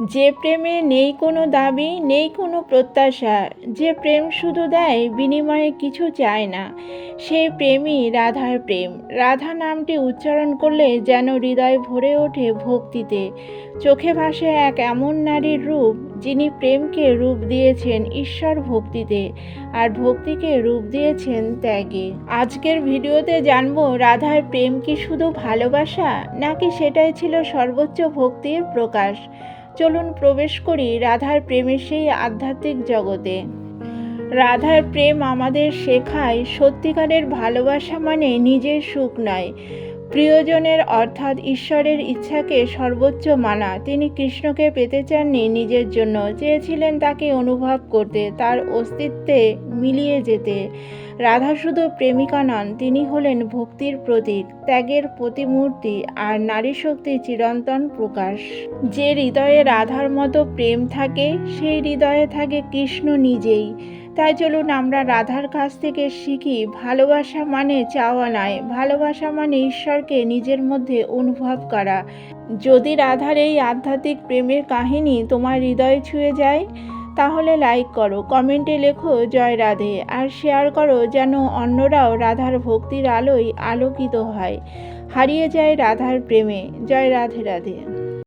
যে প্রেমে নেই কোনো দাবি, নেই কোনো প্রত্যাশা, যে প্রেম শুধু দেয়, বিনিময়ে কিছু চায় না। সেই প্রেমই রাধার প্রেম। রাধা নামটি উচ্চারণ করলে যেন হৃদয় ভরে ওঠে ভক্তিতে। চোখে ভাসে এক এমন নারীর রূপ, যিনি প্রেমকে রূপ দিয়েছেন ঈশ্বর ভক্তিতে, আর ভক্তিকে রূপ দিয়েছেন ত্যাগে। আজকের ভিডিওতে জানব, রাধার প্রেম কি শুধু ভালোবাসা, নাকি সেটাই ছিল সর্বোচ্চ ভক্তির প্রকাশ? চলুন প্রবেশ করি রাধার প্রেমের সেই আধ্যাত্মিক জগতে। রাধার প্রেম আমাদের শেখায়, সত্যিকারের ভালোবাসা মানে নিজের সুখ নয়। প্রিয়জনের অর্থাৎ ঈশ্বরের ইচ্ছাকে সর্বোচ্চ মানা। তিনি কৃষ্ণকে পেতে চাননি নিজের জন্য, চেয়েছিলেন তাকে অনুভব করতে, তার অস্তিত্বে মিলিয়ে যেতে। রাধা শুধু প্রেমিকা নন, তিনি হলেন ভক্তির প্রতীক, ত্যাগের প্রতিমূর্তি আর নারী শক্তির চিরন্তন প্রকাশ। যে হৃদয়ে রাধার মতো প্রেম থাকে, সেই হৃদয়ে থাকে কৃষ্ণ নিজেই। তাই চলুন আমরা রাধার কাছ থেকে শিখি, ভালোবাসা মানে চাওয়া নয়, ভালোবাসা মানে ঈশ্বরকে নিজের মধ্যে অনুভব করা। যদি রাধার এই আধ্যাত্মিক প্রেমের কাহিনী তোমার হৃদয়ে ছুঁয়ে যায়, তাহলে লাইক করো কমেন্টে লেখো, জয় রাধে আর শেয়ার করো যেন অন্যরাও রাধার ভক্তির আলোয় আলোকিত হয়। হারিয়ে যায় রাধার প্রেমে, জয় রাধে রাধে